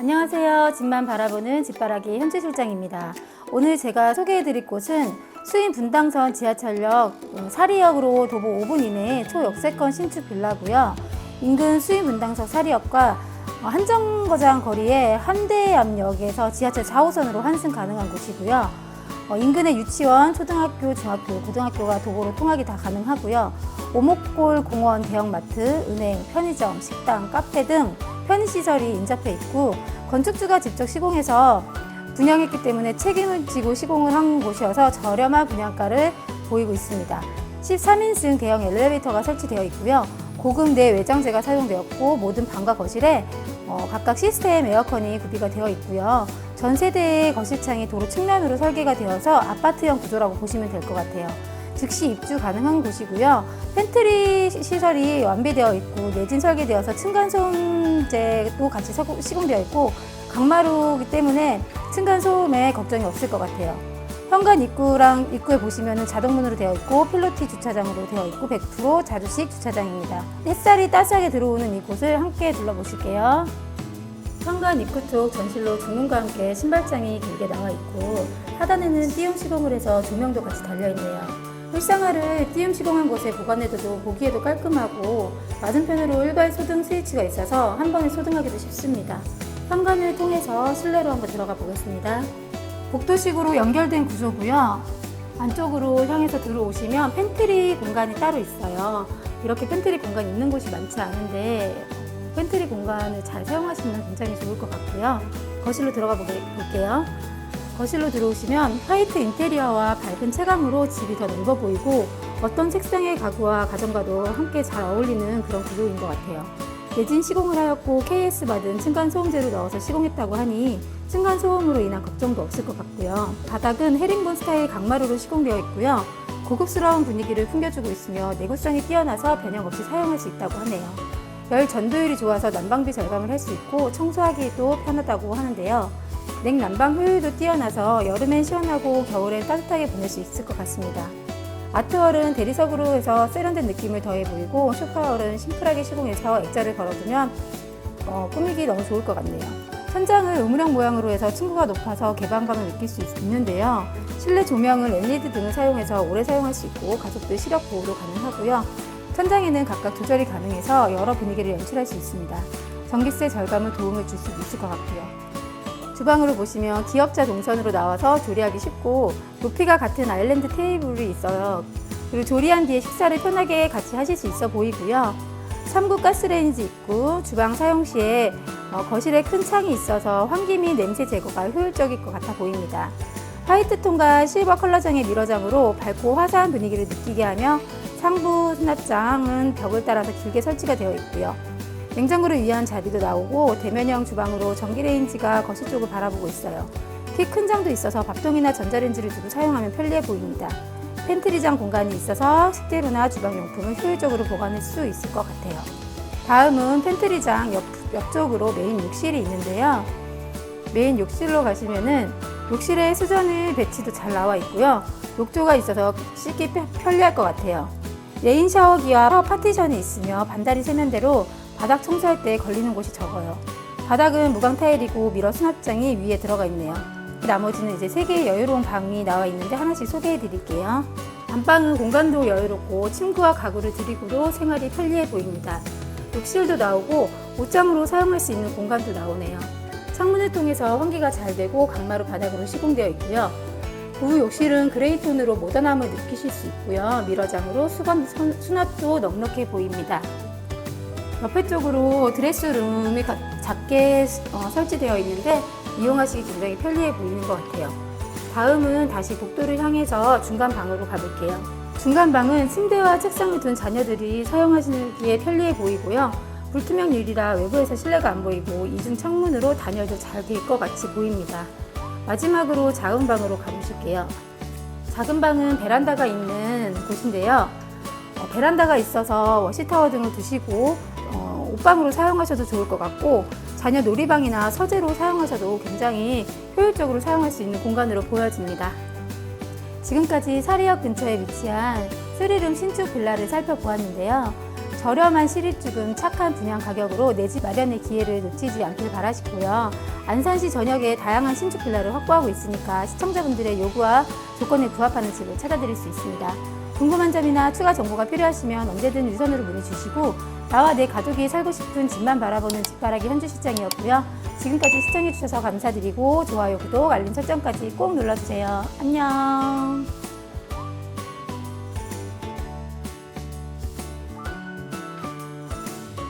안녕하세요. 집만 바라보는 집바라기 현지 실장입니다. 오늘 제가 소개해드릴 곳은 수인 분당선 지하철역 음, 사리역으로 도보 5분 이내 초역세권 신축 빌라고요. 인근 수인 분당석 사리역과 어, 한정거장 거리에 한대암역에서 지하철 4호선으로 환승 가능한 곳이고요. 어, 인근의 유치원, 초등학교, 중학교, 고등학교가 도보로 통학이 다 가능하고요. 오목골 공원, 대형마트, 은행, 편의점, 식당, 카페 등 편의시설이 인접해 있고 건축주가 직접 시공해서 분양했기 때문에 책임을 지고 시공을 한 곳이어서 저렴한 분양가를 보이고 있습니다. 13인승 대형 엘리베이터가 설치되어 있고요. 고급 내 외장재가 사용되었고 모든 방과 거실에 어, 각각 시스템 에어컨이 구비가 되어 있고요. 전 세대의 거실창이 도로 측면으로 설계가 되어서 아파트형 구조라고 보시면 될 것 같아요. 즉시 입주 가능한 곳이고요. 팬트리 시설이 완비되어 있고 내진 설계되어서 층간소음제도 같이 서- 시공되어 있고 강마루이기 때문에 층간소음에 걱정이 없을 것 같아요. 현관 입구랑 입구에 보시면 자동문으로 되어 있고 필로티 주차장으로 되어 있고 100% 자주식 주차장입니다. 햇살이 따스하게 들어오는 이곳을 함께 둘러보실게요. 현관 입구 쪽 전실로 중문과 함께 신발장이 길게 나와 있고 하단에는 띄움 시공을 해서 조명도 같이 달려 있네요. 일상화를 띄움 시공한 곳에 보관해둬도 보기에도 깔끔하고 맞은편으로 일괄 소등 스위치가 있어서 한 번에 소등하기도 쉽습니다. 현관을 통해서 실내로 한번 들어가 보겠습니다. 복도식으로 연결된 구조고요. 안쪽으로 향해서 들어오시면 팬트리 공간이 따로 있어요. 이렇게 팬트리 공간이 있는 곳이 많지 않은데 팬트리 공간을 잘 사용하시면 굉장히 좋을 것 같고요. 거실로 들어가 볼게요. 거실로 들어오시면 화이트 인테리어와 밝은 채광으로 집이 더 넓어 보이고 어떤 색상의 가구와 가정과도 함께 잘 어울리는 그런 구조인 것 같아요. 내진 시공을 하였고 KS 받은 층간 소음제로 넣어서 시공했다고 하니 층간 소음으로 인한 걱정도 없을 것 같고요. 바닥은 헤링본 스타일 강마루로 시공되어 있고요. 고급스러운 분위기를 풍겨주고 있으며 내구성이 뛰어나서 변형 없이 사용할 수 있다고 하네요. 열 전도율이 좋아서 난방비 절감을 할 수 있고 청소하기도 편하다고 하는데요. 냉난방 효율도 뛰어나서 여름엔 시원하고 겨울엔 따뜻하게 보낼 수 있을 것 같습니다. 아트월은 대리석으로 해서 세련된 느낌을 더해 보이고 소파월은 심플하게 시공해서 액자를 걸어두면 어, 꾸미기 너무 좋을 것 같네요. 천장을 우물형 모양으로 해서 층고가 높아서 개방감을 느낄 수 있- 있는데요. 실내 조명은 LED 등을 사용해서 오래 사용할 수 있고 가족들 시력 보호도 가능하고요. 천장에는 각각 조절이 가능해서 여러 분위기를 연출할 수 있습니다. 전기세 절감을 도움을 줄 수 있을 것 같고요. 주방으로 보시면 기업자 동선으로 나와서 조리하기 쉽고 높이가 같은 아일랜드 테이블이 있어요. 그리고 조리한 뒤에 식사를 편하게 같이 하실 수 있어 보이고요. 3구 가스레인지 있고 주방 사용 시에 어, 거실에 큰 창이 있어서 환기 및 냄새 제거가 효율적일 것 같아 보입니다. 화이트 톤과 실버 컬러장의 미러장으로 밝고 화사한 분위기를 느끼게 하며 상부 수납장은 벽을 따라서 길게 설치가 되어 있고요. 냉장고를 위한 자리도 나오고 대면형 주방으로 전기레인지가 거실 쪽을 바라보고 있어요. 키 큰 장도 있어서 밥통이나 전자레인지를 두고 사용하면 편리해 보입니다. 팬트리장 공간이 있어서 식재료나 주방용품을 효율적으로 보관할 수 있을 것 같아요. 다음은 팬트리장 옆, 옆쪽으로 메인 욕실이 있는데요. 메인 욕실로 가시면은 욕실에 수전을 배치도 잘 나와 있고요. 욕조가 있어서 씻기 편- 편리할 것 같아요. 레인 샤워기와 샤워 파티션이 있으며 반다리 세면대로 바닥 청소할 때 걸리는 곳이 적어요. 바닥은 무광 타일이고 미러 수납장이 위에 들어가 있네요. 나머지는 이제 세 개의 여유로운 방이 나와 있는데 하나씩 소개해 드릴게요. 안방은 공간도 여유롭고 침구와 가구를 들이고도 생활이 편리해 보입니다. 욕실도 나오고 옷장으로 사용할 수 있는 공간도 나오네요. 창문을 통해서 환기가 잘 되고 강마루 바닥으로 시공되어 있고요. 부 욕실은 그레이 톤으로 모던함을 느끼실 수 있고요. 미러장으로 수건 선- 수납도 넉넉해 보입니다. 옆에 쪽으로 드레스룸이 가- 작게 어, 설치되어 있는데 이용하시기 굉장히 편리해 보이는 것 같아요. 다음은 다시 복도를 향해서 중간 방으로 가볼게요. 중간 방은 침대와 책상을 둔 자녀들이 사용하시기에 편리해 보이고요. 불투명 유리라 외부에서 실내가 안 보이고 이중 창문으로 단열도 잘 될 것 같이 보입니다. 마지막으로 작은 방으로 가보실게요. 작은 방은 베란다가 있는 곳인데요. 어, 베란다가 있어서 워시타워 등을 두시고 어, 옷방으로 사용하셔도 좋을 것 같고 자녀 놀이방이나 서재로 사용하셔도 굉장히 효율적으로 사용할 수 있는 공간으로 보여집니다. 지금까지 사리역 근처에 위치한 스리룸 신축 빌라를 살펴보았는데요. 저렴한 시립주금 착한 분양 가격으로 내 집 마련의 기회를 놓치지 않길 바라시고요. 안산시 전역에 다양한 신축 빌라를 확보하고 있으니까 시청자분들의 요구와 조건에 부합하는 집을 찾아드릴 수 있습니다. 궁금한 점이나 추가 정보가 필요하시면 언제든 유선으로 문의 주시고 나와 내 가족이 살고 싶은 집만 바라보는 집바라기 현주 실장이었고요. 지금까지 시청해주셔서 감사드리고 좋아요, 구독, 알림 설정까지 꼭 눌러주세요. 안녕.